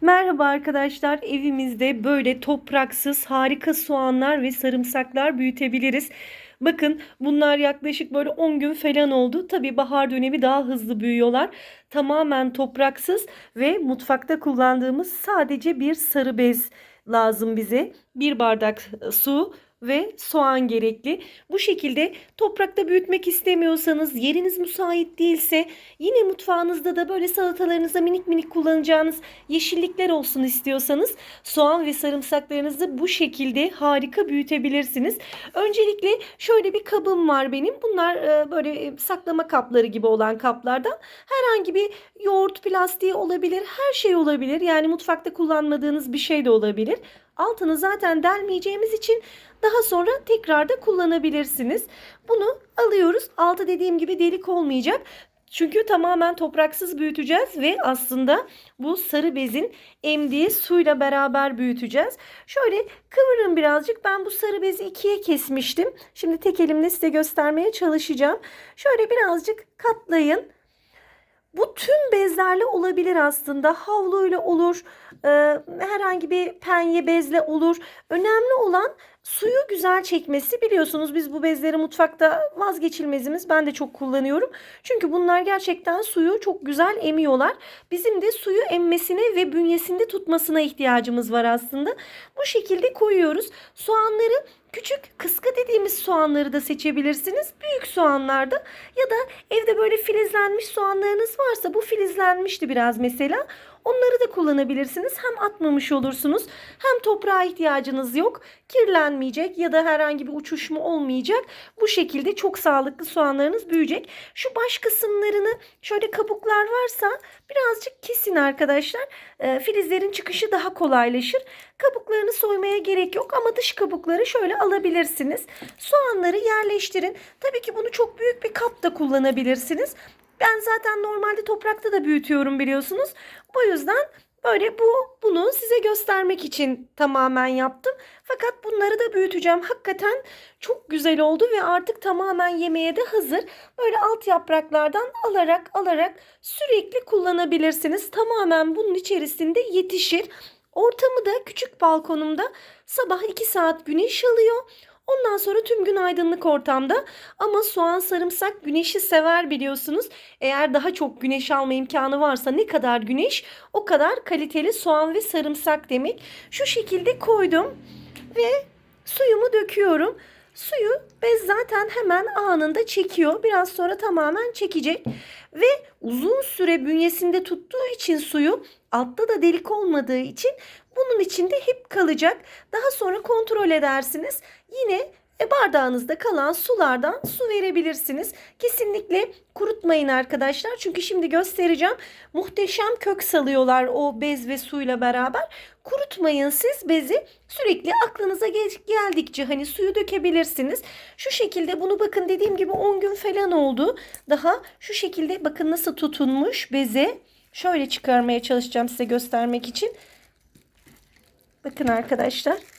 Merhaba arkadaşlar. Evimizde böyle topraksız harika soğanlar ve sarımsaklar büyütebiliriz. Bakın bunlar yaklaşık böyle 10 gün falan oldu. Tabii bahar dönemi daha hızlı büyüyorlar. Tamamen topraksız ve mutfakta kullandığımız sadece bir sarı bez lazım bize. Bir bardak su ve soğan gerekli. Bu şekilde toprakta büyütmek istemiyorsanız, yeriniz müsait değilse yine mutfağınızda da böyle salatalarınızda minik minik kullanacağınız yeşillikler olsun istiyorsanız soğan ve sarımsaklarınızı bu şekilde harika büyütebilirsiniz. Öncelikle şöyle bir kabım var benim. Bunlar e, böyle saklama kapları gibi olan kaplardan. Herhangi bir yoğurt plastiği olabilir, her şey olabilir. Yani mutfakta kullanmadığınız bir şey de olabilir. Altını zaten delmeyeceğimiz için daha sonra tekrar da kullanabilirsiniz. Bunu alıyoruz. Altı dediğim gibi delik olmayacak. Çünkü tamamen topraksız büyüteceğiz ve aslında bu sarı bezin emdiği suyla beraber büyüteceğiz. Şöyle kıvırın birazcık. Ben bu sarı bezi ikiye kesmiştim. Şimdi tek elimle size göstermeye çalışacağım. Şöyle birazcık katlayın. Bu tüm bezlerle olabilir aslında. Havluyla olur, herhangi bir penye bezle olur. Önemli olan suyu güzel çekmesi. Biliyorsunuz biz bu bezleri mutfakta vazgeçilmezimiz. Ben de çok kullanıyorum. Çünkü bunlar gerçekten suyu çok güzel emiyorlar. Bizim de suyu emmesine ve bünyesinde tutmasına ihtiyacımız var aslında. Bu şekilde koyuyoruz. Soğanları Küçük kıska dediğimiz soğanları da seçebilirsiniz. Büyük soğanlarda ya da evde böyle filizlenmiş soğanlarınız varsa bu filizlenmişti biraz mesela. Onları da kullanabilirsiniz. Hem atmamış olursunuz hem toprağa ihtiyacınız yok. Kirlenmeyecek ya da herhangi bir uçuşma olmayacak. Bu şekilde çok sağlıklı soğanlarınız büyüyecek. Şu baş kısımlarını şöyle kabuklar varsa birazcık kesin arkadaşlar. E, filizlerin çıkışı daha kolaylaşır. Kabuklarını soymaya gerek yok ama dış kabukları şöyle alabilirsiniz. Soğanları yerleştirin. Tabii ki bunu çok büyük bir kapta kullanabilirsiniz. Ben zaten normalde toprakta da büyütüyorum biliyorsunuz. Bu yüzden böyle bu bunu size göstermek için tamamen yaptım. Fakat bunları da büyüteceğim. Hakikaten çok güzel oldu ve artık tamamen yemeğe de hazır. Böyle alt yapraklardan alarak alarak sürekli kullanabilirsiniz. Tamamen bunun içerisinde yetişir. Ortamı da küçük balkonumda sabah 2 saat güneş alıyor. Sonra tüm gün aydınlık ortamda ama soğan sarımsak güneşi sever biliyorsunuz. Eğer daha çok güneş alma imkanı varsa ne kadar güneş o kadar kaliteli soğan ve sarımsak demek. Şu şekilde koydum ve suyumu döküyorum. Suyu bez zaten hemen anında çekiyor. Biraz sonra tamamen çekecek. Ve uzun süre bünyesinde tuttuğu için suyu altta da delik olmadığı için bunun içinde hep kalacak. Daha sonra kontrol edersiniz. Yine e, bardağınızda kalan sulardan su verebilirsiniz. Kesinlikle kurutmayın arkadaşlar. Çünkü şimdi göstereceğim. Muhteşem kök salıyorlar o bez ve suyla beraber. Kurutmayın siz bezi. Sürekli aklınıza geldikçe hani suyu dökebilirsiniz. Şu şekilde bunu bakın dediğim gibi 10 gün falan oldu. Daha şu şekilde bakın nasıl tutunmuş beze. Şöyle çıkarmaya çalışacağım size göstermek için. Bakın arkadaşlar.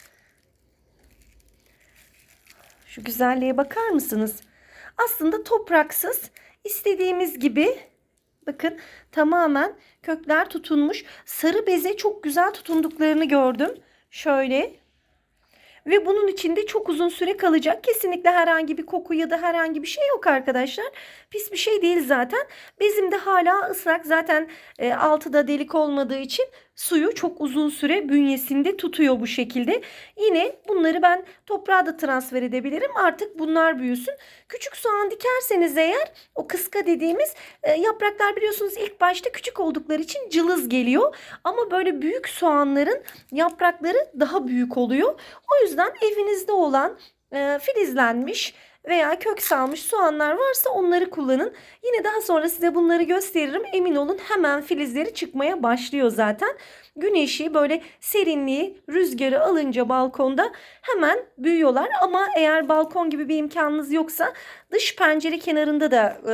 Şu güzelliğe bakar mısınız? Aslında topraksız istediğimiz gibi bakın tamamen kökler tutunmuş. Sarı beze çok güzel tutunduklarını gördüm. Şöyle ve bunun içinde çok uzun süre kalacak. Kesinlikle herhangi bir koku ya da herhangi bir şey yok arkadaşlar. Pis bir şey değil zaten. Bezim de hala ıslak. Zaten e, altı da delik olmadığı için suyu çok uzun süre bünyesinde tutuyor bu şekilde. Yine bunları ben toprağa da transfer edebilirim. Artık bunlar büyüsün. Küçük soğan dikerseniz eğer o kıska dediğimiz e, yapraklar biliyorsunuz ilk başta küçük oldukları için cılız geliyor. Ama böyle büyük soğanların yaprakları daha büyük oluyor. O yüzden evinizde olan e, filizlenmiş veya kök salmış soğanlar varsa onları kullanın. Yine daha sonra size bunları gösteririm. Emin olun hemen filizleri çıkmaya başlıyor zaten. Güneşi böyle serinliği, rüzgarı alınca balkonda hemen büyüyorlar. Ama eğer balkon gibi bir imkanınız yoksa dış pencere kenarında da e,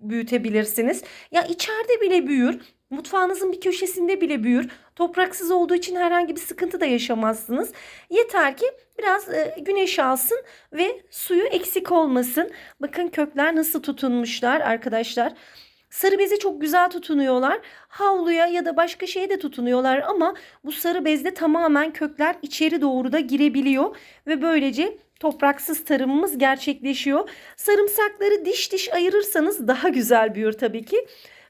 büyütebilirsiniz. Ya içeride bile büyür. Mutfağınızın bir köşesinde bile büyür. Topraksız olduğu için herhangi bir sıkıntı da yaşamazsınız. Yeter ki biraz e, güneş alsın ve suyu eksik olmasın. Bakın kökler nasıl tutunmuşlar arkadaşlar. Sarı beze çok güzel tutunuyorlar. Havluya ya da başka şeye de tutunuyorlar ama bu sarı bezde tamamen kökler içeri doğru da girebiliyor ve böylece topraksız tarımımız gerçekleşiyor. Sarımsakları diş diş ayırırsanız daha güzel büyür tabii ki.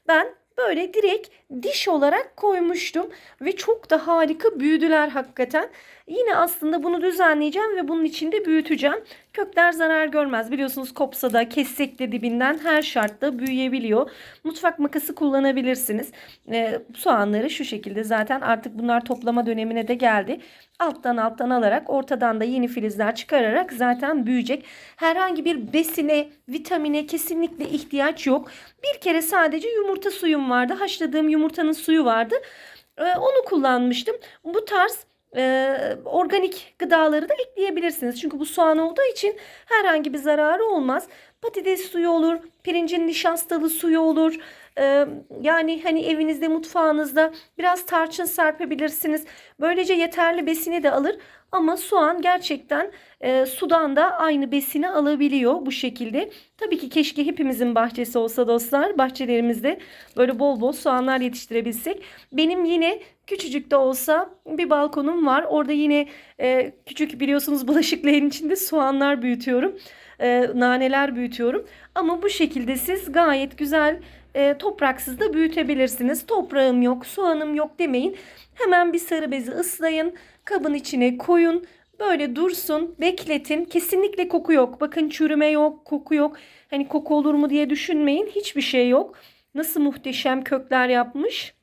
Ben böyle direkt diş olarak koymuştum ve çok da harika büyüdüler hakikaten. Yine aslında bunu düzenleyeceğim ve bunun içinde büyüteceğim. Kökler zarar görmez. Biliyorsunuz kopsa da kessek de dibinden her şartta büyüyebiliyor. Mutfak makası kullanabilirsiniz. Ee, soğanları şu şekilde zaten artık bunlar toplama dönemine de geldi. Alttan alttan alarak ortadan da yeni filizler çıkararak zaten büyüyecek. Herhangi bir besine, vitamine kesinlikle ihtiyaç yok. Bir kere sadece yumurta suyum vardı. Haşladığım yumurtanın suyu vardı. Ee, onu kullanmıştım. Bu tarz e, organik gıdaları da ekleyebilirsiniz. Çünkü bu soğan olduğu için herhangi bir zararı olmaz. Patates suyu olur, pirincin nişastalı suyu olur. Ee, yani hani evinizde mutfağınızda biraz tarçın serpebilirsiniz. Böylece yeterli besini de alır. Ama soğan gerçekten e, sudan da aynı besini alabiliyor bu şekilde. Tabii ki keşke hepimizin bahçesi olsa dostlar. Bahçelerimizde böyle bol bol soğanlar yetiştirebilsek. Benim yine küçücük de olsa bir balkonum var. Orada yine e, küçük biliyorsunuz bulaşık içinde soğanlar büyütüyorum. E, naneler büyütüyorum. Ama bu şekilde siz gayet güzel e, topraksız da büyütebilirsiniz. Toprağım yok, soğanım yok demeyin. Hemen bir sarı bezi ıslayın. Kabın içine koyun. Böyle dursun, bekletin. Kesinlikle koku yok. Bakın çürüme yok, koku yok. Hani koku olur mu diye düşünmeyin. Hiçbir şey yok. Nasıl muhteşem kökler yapmış.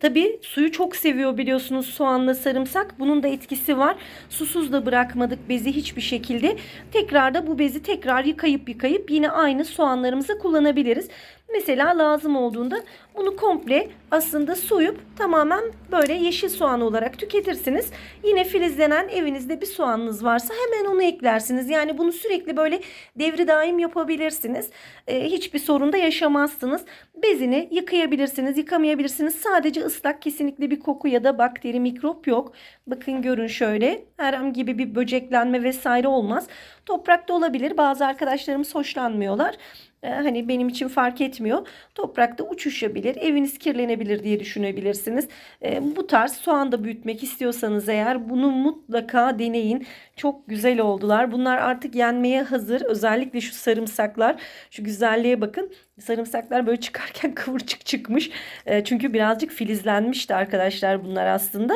Tabii suyu çok seviyor biliyorsunuz soğanla sarımsak. Bunun da etkisi var. Susuz da bırakmadık bezi hiçbir şekilde. Tekrar da bu bezi tekrar yıkayıp yıkayıp yine aynı soğanlarımıza kullanabiliriz. Mesela lazım olduğunda bunu komple aslında soyup tamamen böyle yeşil soğan olarak tüketirsiniz. Yine filizlenen evinizde bir soğanınız varsa hemen onu eklersiniz. Yani bunu sürekli böyle devri daim yapabilirsiniz. Ee, hiçbir sorun da yaşamazsınız. Bezini yıkayabilirsiniz, yıkamayabilirsiniz. Sadece ıslak kesinlikle bir koku ya da bakteri, mikrop yok. Bakın görün şöyle. Herhangi gibi bir böceklenme vesaire olmaz. Toprakta olabilir. Bazı arkadaşlarımız hoşlanmıyorlar. Ee, hani benim için fark etmiyor. Toprakta uçuşabilir, eviniz kirlenebilir diye düşünebilirsiniz. Ee, bu tarz soğan da büyütmek istiyorsanız eğer bunu mutlaka deneyin. Çok güzel oldular. Bunlar artık yenmeye hazır. Özellikle şu sarımsaklar. Şu güzelliğe bakın. Sarımsaklar böyle çıkarken kıvırcık çıkmış. Ee, çünkü birazcık filizlenmişti arkadaşlar bunlar aslında.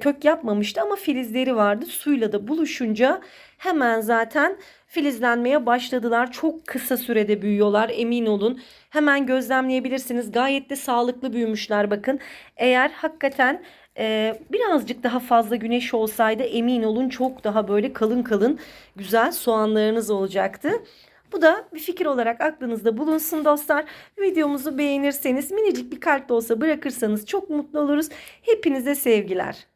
Kök yapmamıştı ama filizleri vardı. Suyla da buluşunca hemen zaten filizlenmeye başladılar. Çok kısa sürede büyüyorlar emin olun. Hemen gözlemleyebilirsiniz. Gayet de sağlıklı büyümüşler bakın. Eğer hakikaten e, birazcık daha fazla güneş olsaydı emin olun çok daha böyle kalın kalın güzel soğanlarınız olacaktı. Bu da bir fikir olarak aklınızda bulunsun dostlar. Videomuzu beğenirseniz minicik bir kalp de olsa bırakırsanız çok mutlu oluruz. Hepinize sevgiler.